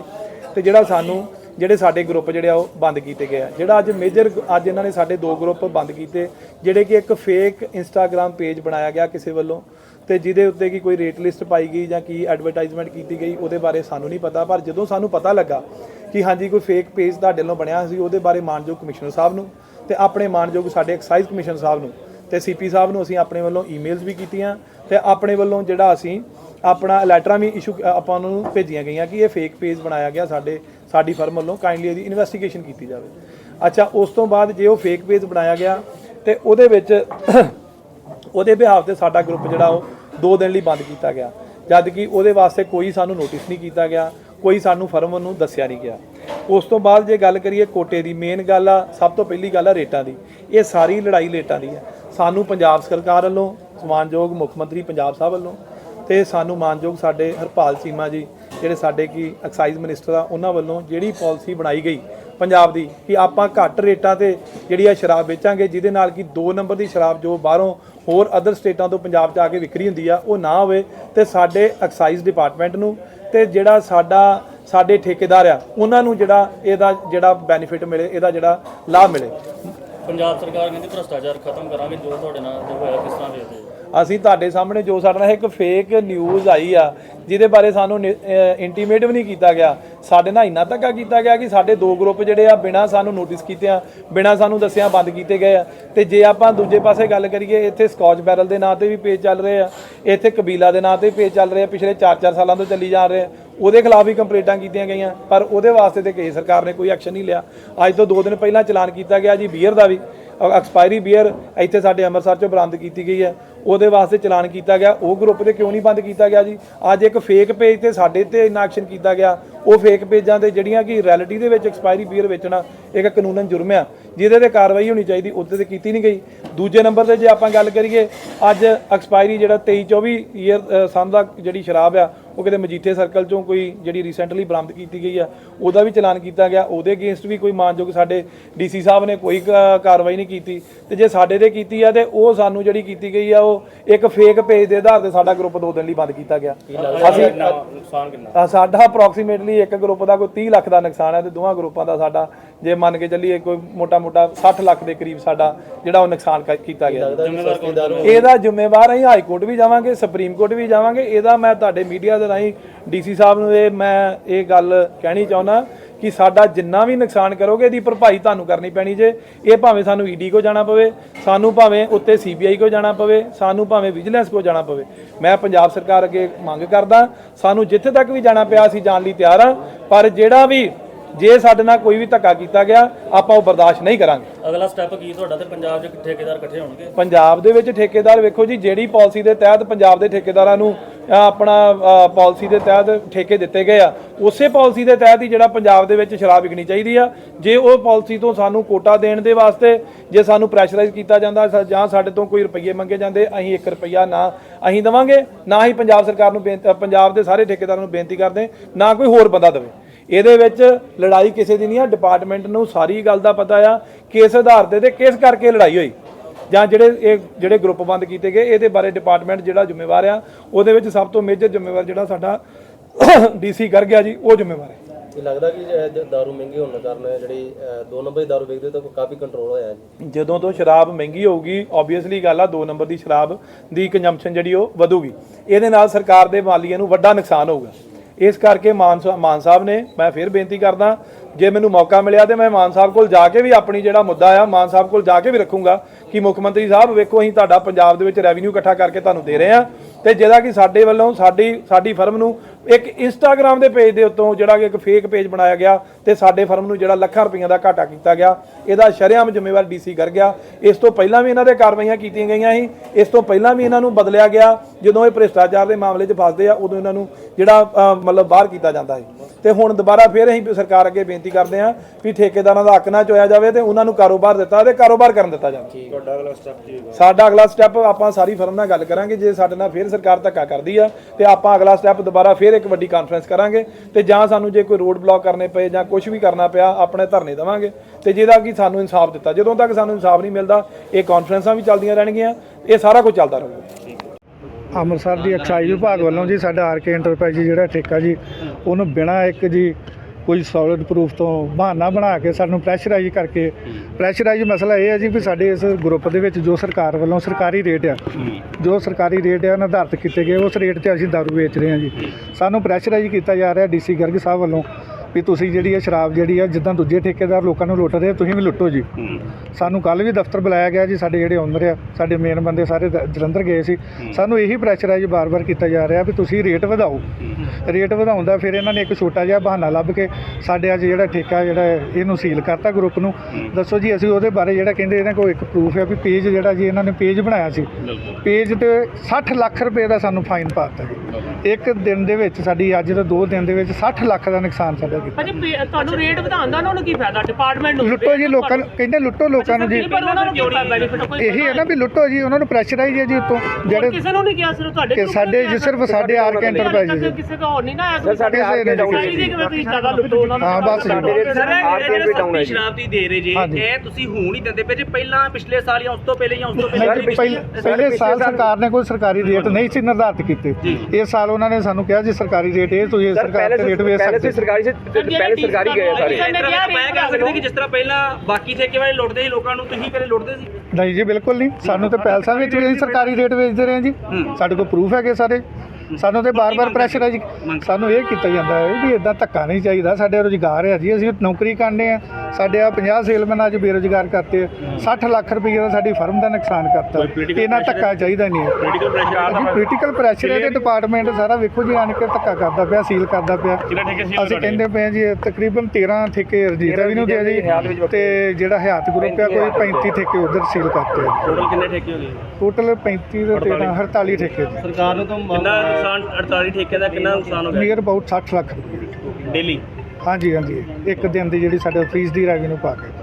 ਤੇ ਜਿਹੜਾ ਸਾਨੂੰ ਜਿਹੜੇ ਸਾਡੇ ਗਰੁੱਪ ਜਿਹੜੇ ਆ ਉਹ ਬੰਦ ਕੀਤੇ ਗਏ ਆ। ਜਿਹੜਾ ਅੱਜ ਮੇਜਰ ਅੱਜ ਇਹਨਾਂ ਨੇ ਸਾਡੇ ਦੋ ਗਰੁੱਪ ਬੰਦ ਕੀਤੇ, ਜਿਹੜੇ ਕਿ ਇੱਕ ਫੇਕ ਇੰਸਟਾਗ੍ਰam ਪੇਜ ਬਣਾਇਆ ਗਿਆ ਕਿਸੇ ਵੱਲੋਂ ਤੇ ਜਿਹਦੇ ਉੱਤੇ ਕੀ ਕੋਈ ਰੇਟ ਲਿਸਟ ਪਾਈ ਗਈ ਜਾਂ ਕੀ ਐਡਵਰਟਾਈਜ਼ਮੈਂਟ ਕੀਤੀ ਗਈ, ਉਹਦੇ ਬਾਰੇ ਸਾਨੂੰ ਨਹੀਂ ਪਤਾ। ਪਰ ਜਦੋਂ ਸਾਨੂੰ ਪਤਾ ਲੱਗਾ ਕਿ ਹਾਂਜੀ, ਕੋਈ ਫੇਕ ਪੇਜ ਤੁਹਾਡੇ ਵੱਲੋਂ ਬਣਿਆ ਸੀ, ਉਹਦੇ ਬਾਰੇ ਮਾਨਯੋਗ ਕਮਿਸ਼ਨਰ ਸਾਹਿਬ ਨੂੰ ਤੇ ਆਪਣੇ ਮਾਨਯੋਗ ਸਾਡੇ ਐਕਸਾਈਜ਼ ਕਮਿਸ਼ਨ ਸਾਹਿਬ ਨੂੰ ਤੇ ਸੀਪੀ ਸਾਹਿਬ ਨੂੰ ਅਸੀਂ ਆਪਣੇ ਵੱਲੋਂ ਈਮੇਲਸ ਵੀ ਕੀਤੀਆਂ ਤੇ ਆਪਣੇ ਵੱਲੋਂ ਜਿਹੜਾ ਅਸੀਂ ਆਪਣਾ ਲੈਟਰਾਂ ਵੀ ਇਸ਼ੂ ਆਪਾਂ ਉਹਨਾਂ ਨੂੰ ਭੇਜੀਆਂ ਗਈਆਂ ਕਿ ਇਹ ਫੇਕ ਪੇਜ ਬਣਾਇਆ ਗਿਆ ਸਾਡੇ ਸਾਡੀ ਫਰਮ ਵੱਲੋਂ ਕਾਈਂਡਲੀ ਇਹਦੀ ਇਨਵੈਸਟੀਗੇਸ਼ਨ ਕੀਤੀ ਜਾਵੇ। ਅੱਛਾ, ਉਸ ਤੋਂ ਬਾਅਦ ਜੇ ਉਹ ਫੇਕ ਪੇਜ ਬਣਾਇਆ ਗਿਆ, ਤੇ ਉਹਦੇ ਵਿੱਚ ਉਹਦੇ ਬਿਹਾਵ ਤੇ ਸਾਡਾ ਗਰੁੱਪ ਜਿਹੜਾ ਉਹ 2 ਦਿਨ ਲਈ ਬੰਦ ਕੀਤਾ ਗਿਆ। ਜਦ ਕਿ ਉਹਦੇ ਵਾਸਤੇ ਕੋਈ ਸਾਨੂੰ ਨੋਟਿਸ ਨਹੀਂ ਕੀਤਾ ਗਿਆ, ਕੋਈ ਸਾਨੂੰ ਫਰਮ ਵੱਲੋਂ ਦੱਸਿਆ ਨਹੀਂ ਗਿਆ। ਉਸ ਤੋਂ ਬਾਅਦ ਜੇ ਗੱਲ ਕਰੀਏ ਕੋਟੇ ਦੀ ਮੇਨ ਗੱਲ ਆ, ਸਭ ਤੋਂ ਪਹਿਲੀ ਗੱਲ ਆ ਰੇਟਾਂ ਦੀ। ਇਹ ਸਾਰੀ ਲੜਾਈ ਰੇਟਾਂ ਦੀ ਹੈ ਸਾਨੂੰ ਪੰਜਾਬ ਸਰਕਾਰ ਵੱਲੋਂ, ਸਮਾਨਯੋਗ ਮੁੱਖ ਮੰਤਰੀ ਪੰਜਾਬ ਸਾਹਿਬ ਵੱਲੋਂ ਤੇ ਸਾਨੂੰ ਮਾਨਯੋਗ ਸਾਡੇ ਹਰਪਾਲ ਚੀਮਾ ਜੀ, ਜਿਹੜੇ ਸਾਡੇ ਕੀ ਐਕਸਾਈਜ਼ ਮਿਨਿਸਟਰ ਆ, ਉਹਨਾਂ ਵੱਲੋਂ ਜਿਹੜੀ ਪਾਲਿਸੀ ਬਣਾਈ ਗਈ ਪੰਜਾਬ ਦੀ ਕਿ ਆਪਾਂ ਘੱਟ ਰੇਟਾਂ ਤੇ ਜਿਹੜੀ ਆ ਸ਼ਰਾਬ ਵੇਚਾਂਗੇ, ਜਿਹਦੇ ਨਾਲ ਕਿ 2 ਨੰਬਰ ਦੀ ਸ਼ਰਾਬ ਜੋ ਬਾਹਰੋਂ ਹੋਰ ਅਦਰ ਸਟੇਟਾਂ ਤੋਂ ਪੰਜਾਬ 'ਚ ਆ ਕੇ ਵਿਕਰੀ ਹੁੰਦੀ ਆ, ਉਹ ਨਾ ਹੋਵੇ ਤੇ ਸਾਡੇ ਐਕਸਾਈਜ਼ ਡਿਪਾਰਟਮੈਂਟ ਨੂੰ ਤੇ ਜਿਹੜਾ ਸਾਡਾ, ਸਾਡੇ ਠੇਕੇਦਾਰ ਆ, ਉਹਨਾਂ ਨੂੰ ਜਿਹੜਾ ਇਹਦਾ ਜਿਹੜਾ ਬੈਨੀਫਿਟ ਮਿਲੇ, ਇਹਦਾ ਜਿਹੜਾ ਲਾਭ ਮਿਲੇ। ਪੰਜਾਬ ਸਰਕਾਰ ਕਹਿੰਦੀ ਭ੍ਰਸ਼ਟਾਚਾਰ ਖਤਮ ਕਰਾਂਗੇ, ਜੋ ਤੁਹਾਡੇ ਨਾਲ ਜੋ ਹੋਇਆ ਕਿਸ ਤਰ੍ਹਾਂ ਵੇਖਦੇ ਅਸੀਂ ਤੁਹਾਡੇ ਸਾਹਮਣੇ ਜੋ ਸਾਡੇ ਨਾਲ ਇੱਕ ਫੇਕ ਨਿਊਜ਼ ਆਈ ਆ, ਜਿਹਦੇ ਬਾਰੇ ਸਾਨੂੰ ਇੰਟੀਮੇਟ ਵੀ ਨਹੀਂ ਕੀਤਾ ਗਿਆ। ਸਾਡੇ ਨਾਲ ਇੰਨਾ ਧੱਕਾ ਕੀਤਾ ਗਿਆ ਕਿ ਸਾਡੇ ਦੋ ਗਰੁੱਪ ਜਿਹੜੇ ਆ ਬਿਨਾਂ ਸਾਨੂੰ ਨੋਟਿਸ ਕੀਤੇ ਆ, ਬਿਨਾਂ ਸਾਨੂੰ ਦੱਸਿਆ ਬੰਦ ਕੀਤੇ ਗਏ ਆ। ਤੇ ਜੇ ਆਪਾਂ ਦੂਜੇ ਪਾਸੇ ਗੱਲ ਕਰੀਏ, ਇੱਥੇ ਸਕਾਚ ਬੈਰਲ ਦੇ ਨਾਂ ਤੇ ਵੀ ਪੇਜ ਚੱਲ ਰਹੇ ਆ, ਇੱਥੇ ਕਬੀਲਾ ਦੇ ਨਾਂ ਤੇ ਵੀ ਪੇਜ ਚੱਲ ਰਹੇ ਆ, ਪਿਛਲੇ 4-4 ਸਾਲਾਂ ਤੋਂ ਚੱਲੀ ਜਾ ਰਹੇ ਆ। ਉਹਦੇ ਖਿਲਾਫ ਵੀ ਕੰਪਲੇਂਟਾਂ ਕੀਤੀਆਂ ਗਈਆਂ, ਪਰ ਉਹਦੇ ਵਾਸਤੇ ਤੇ ਕੇਸ ਸਰਕਾਰ ਨੇ ਕੋਈ ਐਕਸ਼ਨ ਨਹੀਂ ਲਿਆ। ਅੱਜ ਤੋਂ 2 ਦਿਨ ਪਹਿਲਾਂ ਚਲਾਨ ਕੀਤਾ ਗਿਆ ਜੀ ਬੀਅਰ ਦਾ ਵੀ। ਐਕਸਪਾਇਰੀ ਬੀਅਰ ਇੱਥੇ ਸਾਡੇ ਅੰਮ੍ਰਿਤਸਰ ਚੋਂ ਬਰਾਮਦ ਕੀਤੀ ਗਈ ਹੈ। ਉਹਦੇ ਵਾਸਤੇ ਚਲਾਨ ਕੀਤਾ ਗਿਆ। ਉਹ ਗਰੁੱਪ ਤੇ ਕਿਉਂ ਨਹੀਂ ਬੰਦ ਕੀਤਾ ਗਿਆ ਜੀ? ਅੱਜ ਇੱਕ ਫੇਕ ਪੇਜ ਤੇ ਸਾਡੇ ਤੇ ਇੰਨਾ ਐਕਸ਼ਨ ਕੀਤਾ ਗਿਆ। ਉਹ ਫੇਕ ਪੇਜਾਂ ਤੇ ਜਿਹੜੀਆਂ ਕਿ ਰੈਲਿਟੀ ਦੇ ਵਿੱਚ ਐਕਸਪਾਇਰੀ ਬੀਅਰ ਵੇਚਣਾ, ਇੱਕ ਕਾਨੂੰਨਨ ਜੁਰਮ ਆ। ਜਿਹਦੇ ਤੇ ਕਾਰਵਾਈ ਹੋਣੀ ਚਾਹੀਦੀ, ਉਹਦੇ ਤੇ ਕੀਤੀ ਨਹੀਂ ਗਈ। ਦੂਜੇ ਨੰਬਰ ਤੇ ਜੇ ਆਪਾਂ ਗੱਲ ਕਰੀਏ, ਅੱਜ ਐਕਸਪਾਇਰੀ ਜਿਹੜਾ 23 24 ਈਅਰ ਸੰਨ ਦਾ ਜਿਹੜੀ ਸ਼ਰਾਬ ਆ ਉਹ ਕਿਤੇ ਮਜੀਠੇ ਸਰਕਲ ਚੋਂ ਕੋਈ ਜਿਹੜੀ ਰੀਸੈਂਟਲੀ ਬਰਾਮਦ ਕੀਤੀ ਗਈ ਆ ਉਹਦਾ ਵੀ ਚਲਾਨ ਕੀਤਾ ਗਿਆ। ਉਹਦੇ ਅਗੇਂਸਟ ਵੀ ਕੋਈ ਮਾਨਯੋਗ ਸਾਡੇ ਡੀਸੀ ਸਾਹਿਬ ਨੇ ਕੋਈ ਕਾਰਵਾਈ ਨਹੀਂ ਕੀਤੀ। ਤੇ ਜੇ ਸਾਡੇ ਤੇ ਕੀਤੀ ਆ ਤੇ ਉਹ ਸਾਨੂੰ ਜਿਹੜੀ ਕੀਤੀ ਗਈ ਆ ਉਹ ਇੱਕ ਫੇਕ ਪੇਜ ਦੇ ਆਧਾਰ ਤੇ ਸਾਡਾ ਗਰੁੱਪ ਦੋ ਦਿਨ ਲਈ ਬੰਦ ਕੀਤਾ ਗਿਆ। ਅਸੀਂ ਨੁਕਸਾਨ ਕਿੰਨਾ? ਸਾਡਾ ਅਪਰੋਕਸੀਮੇਟਲੀ ਇੱਕ ਗਰੁੱਪ ਦਾ ਕੋਈ 30 ਲੱਖ ਦਾ ਨੁਕਸਾਨ ਹੈ ਤੇ ਦੋਵਾਂ ਗਰੁੱਪਾਂ ਦਾ ਸਾਡਾ ਜੇ ਮੰਨ ਕੇ ਚੱਲੀਏ ਕੋਈ ਮੋਟਾ-ਮੋਟਾ 60 ਲੱਖ ਦੇ ਕਰੀਬ ਸਾਡਾ ਜਿਹੜਾ ਉਹ ਨੁਕਸਾਨ ਕੀਤਾ ਗਿਆ। ਇਹਦਾ ਜ਼ਿੰਮੇਵਾਰ ਅਸੀਂ ਹਾਈ ਕੋਰਟ ਵੀ ਜਾਵਾਂਗੇ ਸੁਪਰੀਮ ਕੋਰਟ ਵੀ ਜਾਵਾਂਗੇ। ਇਹਦਾ ਮੈਂ ਤੁਹਾਡੇ ਮੀਡੀਆ ਦੇ ਰਾਹੀਂ ਡੀਸੀ ਸਾਹਿਬ ਨੂੰ ਇਹ ਮੈਂ ਇਹ ਗੱਲ ਕਹਿਣੀ ਚਾਹੁੰਦਾ ਕਿ ਸਾਡਾ ਜਿੰਨਾ ਵੀ ਨੁਕਸਾਨ ਕਰੋਗੇ ਇਹਦੀ ਭਰਪਾਈ ਤੁਹਾਨੂੰ ਕਰਨੀ ਪੈਣੀ ਜੇ। ਇਹ ਭਾਵੇਂ ਸਾਨੂੰ ਈਡੀ ਕੋ ਜਾਣਾ ਪਵੇ ਸਾਨੂੰ ਭਾਵੇਂ ਉੱਤੇ ਸੀਬੀਆਈ ਕੋ ਜਾਣਾ ਪਵੇ ਸਾਨੂੰ ਭਾਵੇਂ ਵਿਜੀਲੈਂਸ ਕੋ ਜਾਣਾ ਪਵੇ। ਮੈਂ ਪੰਜਾਬ ਸਰਕਾਰ ਅੱਗੇ ਮੰਗ ਕਰਦਾ ਸਾਨੂੰ ਜਿੱਥੇ ਤੱਕ ਵੀ ਜਾਣਾ ਪਿਆ ਅਸੀਂ ਜਾਣ ਲਈ ਤਿਆਰ ਹਾਂ ਪਰ ਜਿਹੜਾ ਵੀ ਜੇ ਸਾਡੇ ਨਾਲ ਕੋਈ ਵੀ ਧੱਕਾ ਕੀਤਾ ਗਿਆ ਆਪਾਂ ਉਹ ਬਰਦਾਸ਼ਤ ਨਹੀਂ ਕਰਾਂਗੇ। ਅਗਲਾ ਸਟੈਪ ਕੀ ਤੁਹਾਡਾ ਤੇ ਪੰਜਾਬ 'ਚ ਠੇਕੇਦਾਰ ਇਕੱਠੇ ਹੋਣਗੇ? ਪੰਜਾਬ ਦੇ ਵਿੱਚ ਠੇਕੇਦਾਰ ਵੇਖੋ ਜੀ ਜਿਹੜੀ ਪਾਲਿਸੀ ਦੇ ਤਹਿਤ ਪੰਜਾਬ ਦੇ ਠੇਕੇਦਾਰਾਂ ਨੂੰ ਆਪਣਾ ਪਾਲਿਸੀ ਦੇ ਤਹਿਤ ਠੇਕੇ ਦਿੱਤੇ ਗਏ ਆ। ਉਸੇ ਪਾਲਿਸੀ ਦੇ ਤਹਿਤ ਹੀ ਜਿਹੜਾ ਪੰਜਾਬ ਦੇ ਵਿੱਚ ਸ਼ਰਾਬ ਵਿਕਣੀ ਚਾਹੀਦੀ ਆ। ਜੇ ਉਹ ਪਾਲਿਸੀ ਤੋਂ ਸਾਨੂੰ ਕੋਟਾ ਦੇਣ ਦੇ ਵਾਸਤੇ, ਜੇ ਸਾਨੂੰ ਪ੍ਰੈਸ਼ਰਾਈਜ਼ ਕੀਤਾ ਜਾਂਦਾ ਜਾਂ ਸਾਡੇ ਤੋਂ ਕੋਈ ਰੁਪਈਏ ਮੰਗੇ ਜਾਂਦੇ, ਅਸੀਂ 1 ਰੁਪਈਆ ਨਾ, ਅਸੀਂ ਦਵਾਂਗੇ, ਨਾ ਹੀ ਪੰਜਾਬ ਸਰਕਾਰ ਨੂੰ ਬੇਨਤੀ ਪੰਜਾਬ ਦੇ ਸਾਰੇ ਠੇਕੇਦਾਰਾਂ ਨੂੰ ਬੇਨਤੀ ਕਰਦੇ, ਨਾ ਕੋਈ ਹੋਰ ਬੰਦਾ ਦੇਵੇ। ਇਹਦੇ ਵਿੱਚ ਲੜਾਈ ਕਿਸੇ ਦੀ ਨਹੀਂ ਆ ਡਿਪਾਰਟਮੈਂਟ ਨੂੰ ਸਾਰੀ ਗੱਲ ਦਾ ਪਤਾ ਆ, ਕਿਸ ਆਧਾਰ ਤੇ ਤੇ ਕਿਸ ਕਰਕੇ ਲੜਾਈ ਹੋਈ। ਜਾਂ ਜਿਹੜੇ ਇਹ ਜਿਹੜੇ ਗਰੁੱਪ ਬੰਦ ਕੀਤੇ ਗਏ ਇਹਦੇ ਬਾਰੇ ਡਿਪਾਰਟਮੈਂਟ ਜਿਹੜਾ ਜ਼ਿੰਮੇਵਾਰ ਆ ਉਹਦੇ ਵਿੱਚ ਸਭ ਤੋਂ ਮੇਜਰ ਜ਼ਿੰਮੇਵਾਰ ਜਿਹੜਾ ਸਾਡਾ ਡੀਸੀ ਕਰ ਗਿਆ ਜੀ ਉਹ ਜ਼ਿੰਮੇਵਾਰ ਹੈ। ਇਹ ਲੱਗਦਾ ਕਿ ਜ- ਦਾਰੂ ਮਹਿੰਗੀ ਹੋਣ ਕਾਰਨ ਜਿਹੜੀ ਅਹ, ਦੋ ਨੰਬਰ ਦੀ ਦਾਰੂ ਵੇਚਦੇ ਤਾਂ ਕਾਫੀ ਕੰਟਰੋਲ ਹੋਇਆ ਜੀ। ਜਦੋਂ ਤੋਂ ਸ਼ਰਾਬ ਮਹਿੰਗੀ ਹੋਊਗੀ ਆਬਵੀਅਸਲੀ ਗੱਲ ਆ 2 ਨੰਬਰ ਦੀ ਸ਼ਰਾਬ ਦੀ ਕੰਜੰਪਸ਼ਨ ਜਿਹੜੀ ਉਹ ਵਧੂਗੀ। ਇਹਦੇ ਨਾਲ ਸਰਕਾਰ ਦੇ ਮਾਲੀਏ ਨੂੰ ਵੱਡਾ ਨੁਕਸਾਨ ਹੋਊਗਾ। ਇਸ ਕਰਕੇ ਮਾਨ ਸਾਹਿਬ ਮਾਨ ਸਾਹਿਬ ਨੇ ਮੈਂ ਫਿਰ ਬੇਨਤੀ ਕਰਦਾ ਜੇ ਮੈਨੂੰ ਮੌਕਾ ਮਿਲਿਆ ਤੇ ਮੈਂ ਮਾਨ ਸਾਹਿਬ ਕੋਲ ਜਾ ਕੇ ਵੀ ਆਪਣੀ ਜਿਹੜਾ ਮੁੱਦਾ ਆ, ਮਾਨ ਸਾਹਿਬ ਕੋਲ ਜਾ ਕੇ ਵੀ ਰੱਖੂੰਗਾ ਕਿ ਮੁੱਖ ਮੰਤਰੀ ਸਾਹਿਬ, ਵੇਖੋ ਅਸੀਂ ਤੁਹਾਡਾ ਪੰਜਾਬ ਦੇ ਵਿੱਚ ਰੈਵਨਿਊ ਇਕੱਠਾ ਕਰਕੇ ਤੁਹਾਨੂੰ ਦੇ ਰਹੇ ਆ ਤੇ ਜਿਹਦਾ ਕਿ ਸਾਡੇ ਵੱਲੋਂ ਸਾਡੀ ਸਾਡੀ ਫਰਮ ਨੂੰ ਇੱਕ ਇੰਸਟਾਗ੍ਰam ਦੇ ਪੇਜ ਦੇ ਉੱਤੋਂ ਜਿਹੜਾ ਕਿ ਇੱਕ ਫੇਕ ਪੇਜ ਬਣਾਇਆ ਗਿਆ ਤੇ ਸਾਡੇ ਫਰਮ ਨੂੰ ਜਿਹੜਾ ਲੱਖਾਂ ਰੁਪਈਆ ਦਾ ਘਾਟਾ ਕੀਤਾ ਗਿਆ। ਇਹਦਾ ਸ਼ਰੇਆਮ ਜ਼ਿੰਮੇਵਾਰ ਡੀਸੀ ਕਰ ਗਿਆ। ਇਸ ਤੋਂ ਪਹਿਲਾਂ ਵੀ ਇਹਨਾਂ ਦੇ ਕਾਰਵਾਈਆਂ ਕੀਤੀਆਂ ਗਈਆਂ ਸੀ। ਇਸ ਤੋਂ ਪਹਿਲਾਂ ਵੀ ਇਹਨਾਂ ਨੂੰ ਬਦਲਿਆ ਗਿਆ। ਜਦੋਂ ਇਹ ਭ੍ਰਿਸ਼ਟਾਚਾਰ ਦੇ ਮਾਮਲੇ 'ਚ ਫਸਦੇ ਆ ਉਦੋਂ ਇਹਨਾਂ ਨੂੰ ਜਿਹੜਾ ਮਤਲਬ ਬਾਹਰ ਕੀਤਾ ਜਾਂਦਾ ਹੈ ਤੇ ਹੁਣ ਦੁਬਾਰਾ ਫਿਰ ਅਸੀਂ ਸਰਕਾਰ ਅੱਗੇ ਬੇਨਤੀ ਕਰਦੇ ਹਾਂ ਵੀ ਠੇਕੇਦਾਰਾਂ ਦਾ ਹੱਕ ਨਾ ਚੋਇਆ ਜਾਵੇ ਤੇ ਉਹਨਾਂ ਨੂੰ ਕਾਰੋਬਾਰ ਦਿੱਤਾ ਤੇ ਕਾਰੋਬਾਰ ਕਰਨ ਦਿੱਤਾ ਜਾਵੇ। ਤੁਹਾਡਾ ਅਗਲਾ ਸਟੈਪ ਕੀ ਹੋਗਾ ਸਾਡਾ ਅਗਲਾ ਸਟੈਪ ਆਪਾਂ ਸਾਰੀ ਫਰਮ ਨਾਲ ਗੱਲ ਕਰਾਂਗੇ। ਜੇ ਸਾਡੇ ਨਾਲ ਫਿਰ ਸਰਕਾਰ ਧੱਕਾ ਕਰਦੀ ਆ ਤੇ ਆਪਾਂ ਅਗਲਾ ਸਟੈਪ ਦੁਬਾਰਾ ਫਿਰ ਇੱਕ ਵੱਡੀ ਕਾਨਫਰੰਸ ਕਰਾਂਗੇ ਤੇ ਜਾਂ ਸਾਨੂੰ ਜੇ ਕੋਈ ਰੋਡ ਬਲੌਕ ਕਰਨੇ ਪਏ ਜਾਂ ਕੁਝ ਵੀ ਕਰਨਾ ਪਿਆ, ਆਪਣੇ ਧਰਨੇ ਦੇਵਾਂਗੇ। ਤੇ ਜਿਹਦਾ ਕਿ ਸਾਨੂੰ ਇਨਸਾਫ ਦਿੱਤਾ। ਜਦੋਂ ਤੱਕ ਸਾਨੂੰ ਇਨਸਾਫ ਨਹੀਂ ਮਿਲਦਾ, ਇਹ ਕਾਨਫਰੰਸਾਂ ਵੀ ਚੱਲਦੀਆਂ ਰਹਿਣਗੀਆਂ, ਇਹ ਸਾਰਾ ਕੁਝ ਚੱਲਦਾ ਰਹੂਗਾ। ਅੰਮ੍ਰਿਤਸਰ ਦੀ ਐਕਸਾਈਜ਼ ਵਿਭਾਗ ਵੱਲੋਂ ਜੀ, ਸਾਡਾ ਆਰਕੇ ਐਂਟਰਪ੍ਰਾਈਜ਼ ਜਿਹੜਾ ਠੇਕਾ ਜੀ, ਉਹਨੂੰ ਬਿਨਾਂ ਇੱਕ ਜੀ ਕੋਈ ਸੋਲਿਡ ਪ੍ਰੂਫ ਤੋਂ ਬਹਾਨਾ ਬਣਾ ਕੇ ਸਾਨੂੰ ਪ੍ਰੈਸ਼ਰਾਈਜ਼ ਕਰਕੇ ਪ੍ਰੈਸ਼ਰਾਈਜ਼ ਮਸਲਾ ਇਹ ਹੈ ਜੀ ਵੀ ਸਾਡੇ ਇਸ ਗਰੁੱਪ ਦੇ ਵਿੱਚ ਜੋ ਸਰਕਾਰ ਵੱਲੋਂ ਸਰਕਾਰੀ ਰੇਟ ਆ ਜੋ ਸਰਕਾਰੀ ਰੇਟ ਆ ਨਿਰਧਾਰਤ ਕੀਤੇ ਗਏ ਉਸ ਰੇਟ ਤੇ ਅਸੀਂ ਦਾਰੂ ਵੇਚ ਰਹੇ ਹਾਂ ਜੀ। ਸਾਨੂੰ ਪ੍ਰੈਸ਼ਰਾਈਜ਼ ਕੀਤਾ ਜਾ ਰਿਹਾ ਡੀਸੀ ਗਰਗ ਸਾਹਿਬ ਵੱਲੋਂ ਵੀ ਤੁਸੀਂ ਜਿਹੜੀ ਹੈ ਸ਼ਰਾਬ ਜਿਹੜੀ ਹੈ ਜਿੱਦਾਂ ਦੂਜੇ ਠੇਕੇਦਾਰ ਲੋਕਾਂ ਨੂੰ ਲੁੱਟ ਰਹੇ ਤੁਸੀਂ ਵੀ ਲੁੱਟੋ ਜੀ। ਸਾਨੂੰ ਕੱਲ ਵੀ ਦਫ਼ਤਰ ਬੁਲਾਇਆ ਗਿਆ ਜੀ ਸਾਡੇ ਜਿਹੜੇ ਓਨਰ ਆ ਸਾਡੇ ਮੇਨ ਬੰਦੇ ਸਾਰੇ ਦ- ਜਲੰਧਰ ਗਏ ਸੀ। ਸਾਨੂੰ ਇਹੀ ਪ੍ਰੈਸ਼ਰਾਈਜ਼ ਬਾਰ-ਬਾਰ ਕੀਤਾ ਜਾ ਰਿਹਾ ਵੀ ਤੁਸੀਂ ਰੇਟ ਵਧਾਓ। ਰੇਟ ਵਧਾਉਣ ਦਾ ਫਿਰ ਇਹਨਾਂ ਨੇ ਇੱਕ ਛੋਟਾ ਜਿਹਾ ਬਹਾਨਾ ਲੱਭ ਕੇ ਸਾਡੇ ਅੱਜ ਜਿਹੜਾ ਠੇਕਾ ਜਿਹੜਾ ਹੈ, ਇਹਨੂੰ ਸੀਲ ਕਰਤਾ ਗਰੁੱਪ ਨੂੰ। ਦੱਸੋ ਜੀ ਅਸੀਂ ਉਹਦੇ ਬਾਰੇ ਜਿਹੜਾ ਕਹਿੰਦੇ ਇਹਨਾਂ ਕੋਲ ਇੱਕ ਪ੍ਰੂਫ ਹੈ ਵੀ ਪੇਜ ਜਿਹੜਾ ਜੀ ਇਹਨਾਂ ਨੇ ਪੇਜ ਬਣਾਇਆ ਸੀ। ਪੇਜ ਤੇ 60 ਲੱਖ ਰੁਪਏ ਦਾ ਸਾਨੂੰ ਫਾਈਨ ਪਾਤਾ ਜੀ। ਇੱਕ ਦਿਨ ਦੇ ਵਿੱਚ ਸਾਡੀ ਅੱਜ ਤੋਂ ਦੋ ਦਿਨ ਦੇ ਵਿੱਚ 60 ਲੱਖ ਦਾ ਨੁਕਸਾਨ ਸਾਡਾ ਭਾਜੀ ਪੇ- ਤੁਹਾਨੂੰ ਰੇਟ ਵਧਾਉਣ ਦਾ ਉਹਨਾਂ ਨੂੰ ਕੀ ਫਾਇਦਾ? ਡਿਪਾਰਟਮੈਂਟ ਨੂੰ ਲੁੱਟੋ ਜੀ ਲੋਕਾਂ ਨੂੰ ਕਹਿੰਦੇ ਲੁੱਟੋ ਲੋਕਾਂ ਨੂੰ ਜੀ। ਪਰ ਉਹਨਾਂ ਨੂੰ ਕੀ ਬੈਨੀਫਿਟ ਕੋਈ ਇਹੀ ਹੈ ਨਾ ਵੀ ਲੁੱਟੋ ਜੀ ਉਹਨਾਂ ਨੂੰ ਪ੍ਰੈਸ਼ਰਾਈਜ਼ ਹੈ ਜੀ ਉੱਤੋਂ। ਜਿਹੜੇ ਕਿਸੇ ਨੂੰ ਨਹੀਂ ਕਿਹਾ ਸਿਰਫ ਤੁਹਾਡੇ ਕਿ ਸਾਡੇ ਨੂੰ ਜੀ ਸਿਰਫ ਸਾਡੇ ਆਰਕ ਐਂਟਰਪ੍ਰਾਈਜ਼ ਜੀ। ਕਿਸੇ ਦਾ ਹੋਰ ਨਹੀਂ ਨਾ ਆਇਆ ਸਰ ਸਾਡੇ ਆਰਕ ਕਿਵੇਂ ਤੁਸੀਂ ਜ਼ਿਆਦਾ ਲੁੱਟੋ ਉਹਨਾਂ ਨੂੰ ਹਾਂ ਬਸ ਜੀ। ਸਰ ਇਹ ਜਿਹੜੇ ਸਸਤੀ ਸ਼ਰਾਬ ਦੀ ਦੇ ਰਹੇ ਜੇ ਹਾਂਜੀ। ਇਹ ਤੁਸੀਂ ਹੁਣ ਹੀ ਦਿੰਦੇ ਪਏ ਜੇ। ਪਹਿਲਾਂ ਪਿਛਲੇ ਸਾਲ ਜਾਂ ਉਸ ਤੋਂ ਪਹਿਲੇ ਜਾਂ ਉਸ ਤੋਂ ਨਹੀਂ, ਪਹਿਲੇ ਪਹਿਲੇ ਪਹਿਲੇ ਸਾਲ ਸਰਕਾਰ ਨੇ ਕੋਈ ਸਰਕਾਰੀ ਰੇਟ ਨਹੀਂ ਸੀ ਨਿਰਧਾਰਿਤ ਕੀਤੇ। ਇਸ ਸਾਲ ਉਹਨਾਂ ਨੇ ਸਾਨੂੰ ਕਿਹਾ ਜੀ ਸਰਕਾਰੀ ਰੇਟ ਇਹ ਤੁਸੀਂ ਸਰਕਾਰ ਤੇ ਰੇਟ ਵੇਚ ਸਕਦੇ ਸਰਕਾਰੀ ਪਹਿਲੇ ਸਰਕਾਰੀ ਗਏ ਸਾਰੇ। ਮੈਂ ਕਹਿ ਸਕਦੇ ਕਿ ਜਿਸ ਤਰ੍ਹਾਂ ਪਹਿਲਾਂ ਬਾਕੀ ਠੇਕੇ ਵਾਲੇ ਲੁੱਟਦੇ ਸੀ ਲੋਕਾਂ ਨੂੰ ਤੁਸੀਂ ਪਹਿਲੇ ਲੁੱਟਦੇ ਸੀ? ਨਹੀਂ ਜੀ ਬਿਲਕੁਲ ਨਹੀਂ। ਸਾਨੂੰ ਤੇ ਪੈਲਸਾਂ ਵਿੱਚ ਵੀ ਅਸੀਂ ਸਰਕਾਰੀ ਰੇਟ ਵੇਚਦੇ ਰਹੇ ਹਾਂ ਜੀ। ਸਾਡੇ ਕੋਲ ਪ੍ਰੂਫ ਹੈਗੇ ਸਾਰੇ। ਸਾਨੂੰ ਤੇ ਬਾਰ-ਬਾਰ ਪ੍ਰੈਸ਼ਰ ਹੈ ਜੀ। ਸਾਨੂੰ ਇਹ ਕੀਤਾ ਜਾਂਦਾ ਹੈ ਵੀ ਇਦਾਂ ਧੱਕਾ ਨਹੀਂ ਚਾਹੀਦਾ ਸਾਡੇ ਰੋਜ਼ਗਾਰ ਹੈ ਜੀ ਅਸੀਂ ਨੌਕਰੀ ਕਰਨੇ ਆ। ਸਾਡੇ ਆ 50 ਸੇਲਮੈਨ ਅੱਜ ਬੇਰੋਜ਼ਗਾਰ ਕਰਤੇ ਆ। 60 ਲੱਖ ਰੁਪਏ ਦਾ ਸਾਡੀ ਫਰਮ ਦਾ ਨੁਕਸਾਨ ਕਰਤਾ। ਇਹਨਾਂ ਧੱਕਾ ਚਾਹੀਦਾ ਨਹੀਂ ਪੋਲੀਟੀਕਲ ਪ੍ਰੈਸ਼ਰ ਪੋਲੀਟੀਕਲ ਪ੍ਰੈਸ਼ਰ ਹੈ ਤੇ ਡਿਪਾਰਟਮੈਂਟ ਸਾਰਾ ਵੇਖੋ ਜੀ ਆਣ ਕੇ ਧੱਕਾ ਕਰਦਾ ਪਿਆ ਸੀਲ ਕਰਦਾ ਪਿਆ। ਅਸੀਂ ਕਹਿੰਦੇ ਪਏ ਜੀ ਤਕਰੀਬਨ 13 ਠੇਕੇ ਰਜੀਤ ਰਵੀ ਨੂੰ ਦੇ ਜੀ ਤੇ ਜਿਹੜਾ ਹਯਾਤ ਗਰੁੱਪ ਆ ਕੋਈ 35 ਠੇਕੇ ਉਧਰ ਸੀਲ ਕਰਤੇ ਆ। ਟੋਟਲ ਕਿੰਨੇ ਠੇਕੇ ਹੋ ਗਏ? ਟੋਟਲ 35 ਤੇ 13 48 ਠੇਕੇ। ਸਰਕਾਰ ਨੂੰ ਤਾਂ ਕਿੰਨਾ ਨੁਕਸਾਨ 48 ਠੇਕੇ ਦਾ ਕਿੰਨਾ ਨੁਕਸਾਨ ਹੋ ਗਿਆ? Near about 60 lakh. ਡੇਲੀ ਹਾਂਜੀ ਹਾਂਜੀ। ਇੱਕ ਦਿਨ ਦੀ ਜਿਹੜੀ ਸਾਡੇ ਫੀਸ ਦੀ ਰੈਵਨਿਊ ਪਾ ਕੇ।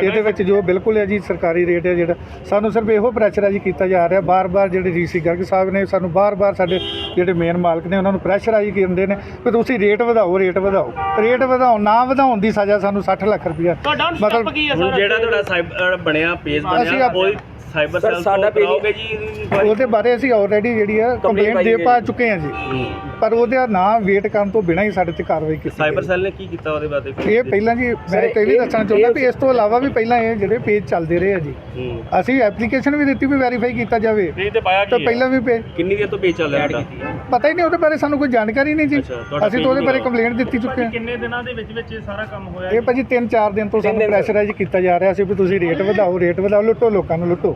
ਇਹਦੇ ਵਿੱਚ ਜੋ ਬਿਲਕੁਲ ਹੈ ਜੀ ਸਰਕਾਰੀ ਰੇਟ ਹੈ ਜਿਹੜਾ। ਸਾਨੂੰ ਸਿਰਫ ਇਹੋ ਪ੍ਰੈਸ਼ਰਾਈਜ਼ ਕੀਤਾ ਜਾ ਰਿਹਾ। ਬਾਰ-ਬਾਰ ਜਿਹੜੇ ਡੀਸੀ ਗਰਗ ਸਾਹਿਬ ਨੇ ਸਾਨੂੰ ਬਾਰ-ਬਾਰ ਸਾਡੇ ਜਿਹੜੇ ਮੇਨ ਮਾਲਕ ਨੇ ਉਹਨਾਂ ਨੂੰ ਪ੍ਰੈਸ਼ਰਾਈਜ਼ ਕਰਦੇ ਨੇ ਕਿ ਤੁਸੀਂ ਰੇਟ ਵਧਾਓ ਰੇਟ ਵਧਾਓ। ਰੇਟ ਵਧਾਓ ਨਾ ਵਧਾਉਣ ਦੀ ਸਜ਼ਾ ਸਾਨੂੰ 60 ਲੱਖ ਰੁਪਇਆ। ਹੈ ਸਰ? ਜਿਹੜਾ ਤੁਹਾਡਾ ਸਾਈਬਰ ਬਣਿਆ ਪੇਜ ਬਣਿਆ ਕੋਈ ਸਾਈਬਰ ਸੈੱਲ ਤੋਂ ਕਰਾਓਗੇ ਜੀ ਇਹਦੀ ਉਹਦੇ ਬਾਰੇ ਅਸੀਂ ਆਲਰੇਡੀ ਜਿਹੜੀ ਹੈ ਕੰਪਲੇਂਟ ਦੇ ਪਾ ਚੁੱਕੇ ਹਾਂ ਜੀ। ਪਰ ਉਹਦਾ ਨਾਂ ਵੇਟ ਕਰਨ ਤੋਂ ਬਿਨਾਂ ਹੀ ਸਾਡੇ ਤੇ ਕਾਰਵਾਈ ਕੀਤੀ ਸਾਈਬਰ ਗਈ। ਸੈੱਲ ਨੇ ਕੀ ਕੀਤਾ ਉਹਦੇ ਬਾਰੇ ਇਹ ਪਹਿਲਾਂ ਜੀ ਮੈਂ ਤੇ ਇਹ ਵੀ ਦੱਸਣਾ ਚਾਹੁੰਦਾ ਵੀ ਇਸ ਤੋਂ ਇਲਾਵਾ ਵੀ ਪਹਿਲਾਂ ਇਹ ਜਿਹੜੇ ਪੇਜ ਚੱਲਦੇ ਰਹੇ ਆ ਜੀ। ਹੂੰ। ਅਸੀਂ ਐਪਲੀਕੇਸ਼ਨ ਵੀ ਦਿੱਤੀ ਵੀ ਵੈਰੀਫਾਈ ਕੀਤਾ ਜਾਵੇ। ਤੇ ਪਾਇਆ ਤਾਂ ਪਹਿਲਾਂ ਵੀ ਪੇਜ ਕਿੰਨੀ ਦੇਰ ਤੋਂ ਪੇਜ ਚੱਲ ਰਿਹਾ ਤੁਹਾਡਾ? ਪਤਾ ਹੀ ਨਹੀਂ ਉਹਦੇ ਬਾਰੇ ਸਾਨੂੰ ਕੋਈ ਜਾਣਕਾਰੀ ਨਹੀਂ ਜੀ। ਅੱਛਾ, ਤੁਹਾਡਾ ਅਸੀਂ ਤਾਂ ਉਹਦੇ ਬਾਰੇ ਕੰਪਲੇਂਟ ਦਿੱਤੀ ਚੁੱਕੇ ਹਾਂ। ਕਿੰਨੇ ਦਿਨਾਂ ਦੇ ਵਿੱਚ ਵਿੱਚ ਇਹ ਸਾਰਾ ਕੰਮ ਹੋਇਆ ਇਹ ਭਾਜੀ 3-4 ਦਿਨ ਤੋਂ ਸਾਨੂੰ ਪ੍ਰੈਸ਼ਰਾਈਜ਼ ਕੀਤਾ ਜਾ ਰਿਹਾ ਸੀ ਵੀ ਤੁਸੀਂ ਰੇਟ ਵਧਾਓ ਰੇਟ ਵਧਾਓ ਲੁੱਟੋ ਲੋਕਾਂ ਨੂੰ ਲੁੱਟੋ।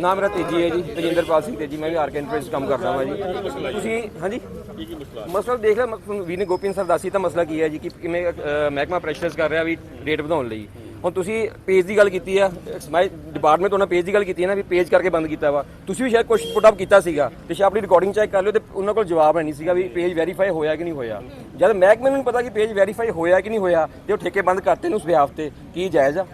ਨਾਮ ਮੇਰਾ ਤੇਜੀ ਹੈ ਜੀ ਤੇਜਿੰਦਰਪਾਲ ਸਿੰਘ ਤੇਜੀ ਮੈਂ ਵੀ ਆਰਕ ਐਂਟਰਪ੍ਰਾਈਜ਼ ਕੰਮ ਕਰਦਾ ਹਾਂ ਜੀ। ਤੁਸੀਂ ਹਾਂਜੀ? ਮਸਲਾ ਦੇਖ ਲਿਆ ਮਤਲਬ ਵੀ ਨੇ ਗੋਪੀਨ ਸਰ ਦੱਸੀ ਤਾਂ ਮਸਲਾ ਕੀ ਹੈ ਜੀ ਕਿ ਕਿਵੇਂ ਮਹਿਕਮਾ ਪ੍ਰੈਸ਼ਰਾਈਜ਼ ਕਰ ਰਿਹਾ ਵੀ ਰੇਟ ਵਧਾਉਣ ਲਈ। ਹੁਣ ਤੁਸੀਂ ਪੇਜ ਦੀ ਗੱਲ ਕੀਤੀ ਆ ਮਾਈ ਡਿਪਾਰਟਮੈਂਟ ਉਹਨਾਂ ਪੇਜ ਦੀ ਗੱਲ ਕੀਤੀ ਹੈ ਨਾ ਵੀ ਪੇਜ ਕਰਕੇ ਬੰਦ ਕੀਤਾ ਵਾ। ਤੁਸੀਂ ਵੀ ਸ਼ਾਇਦ ਕੁਝ ਪੁੱਟ ਅਪ ਕੀਤਾ ਸੀਗਾ ਤੇ ਸ਼ਾਇਦ ਆਪਣੀ ਰਿਕਾਰਡਿੰਗ ਚੈੱਕ ਕਰ ਲਿਓ ਤੇ ਉਹਨਾਂ ਕੋਲ ਜਵਾਬ ਹੈ ਨਹੀਂ ਸੀਗਾ ਵੀ ਪੇਜ ਵੈਰੀਫਾਈ ਹੋਇਆ ਕਿ ਨਹੀਂ ਹੋਇਆ। ਜਦ ਮਹਿਕਮੇ ਨੂੰ ਪਤਾ ਕਿ ਪੇਜ ਵੈਰੀਫਾਈ ਹੋਇਆ ਕਿ ਨਹੀਂ ਹੋਇਆ ਤੇ ਉਹ ਠੇਕੇ ਬੰਦ ਕਰਤੇ ਨੇ ਉਸ ਵਿਆਹ ਤੇ ਕੀ ਜਾਇਜ਼ ਆ?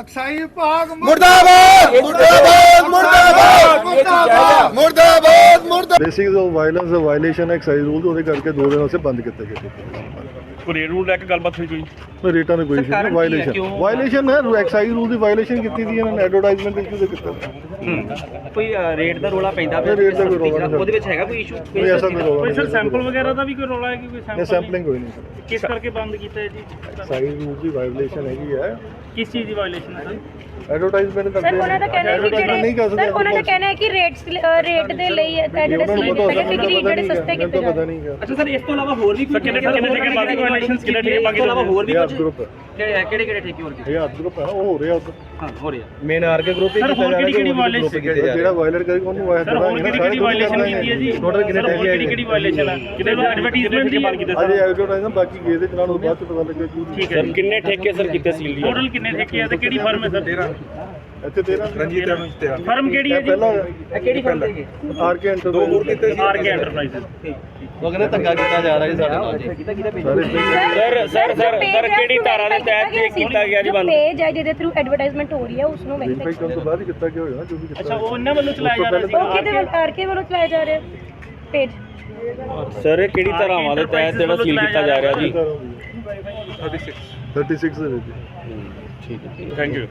ਅਕਸਾਈ ਵਿਭਾਗ ਮੁਰਦਾਬਾਦ। ਮੁਰਦਾਬਾਦ ਮੁਰਦਾਬਾਦ ਮੁਰਦਾਬਾਦ। ਮੁਰਦਾਬਾਦ। ਬੇਸਿਕਸ ਆਫ ਵਾਇਲੈਂਸ ਦਾ ਵਾਇਲੇਸ਼ਨ ਐਕਸਾਈਜ਼ ਰੂਲ ਉਹਦੇ ਕਰਕੇ ਦੋ ਦਿਨ ਉਸੇ ਬੰਦ ਕੀਤੇ ਗਏ। ਰੂਲ ਲੈ ਕੇ ਗੱਲਬਾਤ ਹੋਈ ਕੋਈ? ਤੇ ਰੇਟਾਂ ਦੀ ਕੋਈ ਇਸ਼ੂ ਨਹੀਂ ਵਾਇਲੇਸ਼ਨ ਵਾਇਲੇਸ਼ਨ ਹੈ ਐਕਸਾਈਜ਼ ਰੂਲ ਦੀ ਵਾਇਲੇਸ਼ਨ ਕੀਤੀ ਦੀ ਇਹਨਾਂ ਨੇ ਐਡਵਰਟਾਈਜ਼ਮੈਂਟ ਇਸ਼ੂ ਦੇ ਕੀਤਾ ਕੋਈ ਰੇਟ ਦਾ ਰੋਲਾ ਪੈਂਦਾ ਇਹ ਰੇਟ ਦਾ ਕੋਈ ਰੌਲਾ ਨਹੀਂ ਉਹਦੇ ਵਿੱਚ ਹੈਗਾ ਕੋਈ ਇਸ਼ੂ ਕੋਈ ਐਸਾ ਕੋਈ ਰੌਲਾ ਨਹੀਂ ਸਰ ਸੈਂਪਲ ਵਗੈਰਾ ਦਾ ਵੀ ਕੋਈ ਰੌਲਾ ਹੈ ਕਿ ਕੋਈ ਇਹ ਸੈਂਪਲ ਸੈਂਪਲਿੰਗ ਹੋਈ ਨਹੀਂ ਸਰ। ਕਿਸ ਕਰਕੇ ਬੰਦ ਕੀਤਾ ਹੈ ਜੀ? ਐਕਸਾਈਜ਼ ਰੂਲ ਦੀ ਵਾਇਲੇਸ਼ਨ ਹੈਗੀ ਹੈ। ਕਿਸ ਚੀਜ਼ ਦੀ ਵਾਇਲੇਸ਼ਨ ਹੈ ਸਰ? ਐਡਵਰਟਾਈਜ਼ਮੈਂਟ ਕਰਦੇ ਸਰ ਉਹਨਾਂ ਦਾ ਕਹਿਣਾ ਹੈ ਕਿ ਕਰ ਜਿਹੜੇ ਸਕਦੇ ਸਰ ਉਹਨਾਂ ਦਾ ਕਹਿਣਾ ਹੈ ਕਿ ਰੇਟਸ ਰੇਟ ਦੇ ਲਈ ਜਿਹੜੇ ਉਹਨਾਂ ਨੂੰ ਸੀ ਪਤਾ ਕੀਤੇ ਗਏ ਕਿ ਜਿਹੜੇ ਸਸਤੇ ਕੀਤੇ ਜਾਂਦੇ ਹੈ। ਅੱਛਾ ਸਰ ਇਸ ਤੋਂ ਇਲਾਵਾ ਹੋਰ ਵੀ ਕੋਈ ਕਿੰਨੇ ਕਿੰਨੇ ਠੇਕੇ ਬਾਕੀ ਵਾਇਲੇਸ਼ਨਸ ਕਿੰਨੇ ਠੇਕੇ ਬਾਕੀ ਇਲਾਵਾ ਹੋਰ ਵੀ ਕੁਝ ਗਰੁੱਪ ਹੈ। ਕਿਹੜੇ ਕਿਹੜੇ ਕਿਹੜੇ ਠੇਕੇ ਹੋਰ ਕੀਤੇ ਇਹ ਹੱਥ ਗਰੁੱਪ ਹੈ ਉਹ ਹੋ ਰਿਹਾ ਉੱਧਰ। ਹਾਂ ਹੋ ਰਿਹਾ। ਮੇਨ ਆਰਕੇ ਗਰੁੱਪ ਸਰ ਹੋਰ ਕਿਹੜੀ ਕਿਹੜੀ ਵਾਇਲੇਸ਼ਨ ਜਿਹੜਾ ਵਾਇਲਰ ਕਰੇਗਾ ਉਹਨੂੰ ਵਾਇਲਰ ਸਰ ਹੋਰ ਕਿਹੜੀ ਕਿਹੜੀ ਵਾਇਲੇਸ਼ਨ ਕੀਤੀ ਹੈ ਜੀ? ਟੋਟਲ ਕਿੰਨੇ ਸਰ, ਠੇਕੇ ਕਿਹੜੀ ਕਿਹੜੀ ਵਾਇਲੇਸ਼ਨ ਹੈ? ਲੋਕ ਐਡਵਰਟਾਈਜ਼ਮੈਂਟ ਦੀ ਬੰਦ ਕੀਤੇ ਅਜੇ ਸਰ ਐਡਵਰਟਾਈਜ਼ਮੈਂਟ ਬਾਕੀ ਗਏ ਦੇ ਚਲਾਨ ਤੋਂ ਬਾਅਦ ਚ ਪਤਾ ਲੱਗਿਆ ਕਿ ਠੀਕ ਹੈ ਜੀ। ਕਿੰਨੇ ਠੇਕੇ ਸਰ ਕੀਤੇ ਸੀਲ ਟੋਟਲ ਕਿੰਨੇ ਠੇਕੇ ਆ ਤੇ ਕਿਹੜੀ ਫਰਮ ਹੈ ਸਰ ਇੱਥੇ 13 ਰਣਜੀਤ ਫਰਮ ਕਿਹੜੀ ਹੈ ਜੀ? ਪਹਿਲਾਂ ਕਿਹੜੀ ਫਰਮ ਦੇ ਆਰਕੇ ਐਂਟਰ ਦੋ ਹੋਰ ਕਿਤੇ ਆਰ ਕੇ ਐਂਟਰਪ੍ਰਾਈਜ਼ ਉਹ ਕਹਿੰਦੇ ਧੱਕਾ ਕੀਤਾ ਜਾ ਰਿਹਾ ਜੀ ਸਾਡੇ ਨਾਲ ਜੀ। ਸਰ ਸਰ ਸਰ ਕਿਹੜੀ ਧਾਰਾ ਦੇ ਤਹਿਤ ਇਹ ਕੀਤਾ ਗਿਆ ਜੀ ਬੰਦ? ਪੇਜ ਹੈ ਜਿਹਦੇ ਥਰੂ ਐਡਵਰਟਾਈਜ਼ਮੈਂਟ ਹੋ ਰਹੀ ਹੈ ਉਸ ਨੂੰ ਵੈਰੀਫਾਈ ਕਰਨ ਤੋਂ ਬਾਅਦ ਹੀ ਕੀਤਾ ਗਿਆ ਹੋਇਆ ਨਾ ਜੋ ਵੀ ਕੀਤਾ ਅੱਛਾ ਉਹ ਇਹਨਾਂ ਵੱਲੋਂ ਚਲਾਇਆ ਜਾ ਰਿਹਾ ਸੀ? ਉਹ ਕਿਹਦੇ ਵੱਲ ਆਰਕੇ ਵੱਲੋਂ ਚਲਾਇਆ ਜਾ ਰਿਹਾ? ਪੇਜ ਸਰ ਕਿਹੜੀ ਧਾਰਾਵਾਂ ਦੇ ਤਹਿਤ ਜਿਹੜਾ ਸੀਲ ਕੀਤਾ ਜਾ ਰਿਹਾ ਜੀ? 36 36 ਦੇ ਵਿੱਚ। Thank you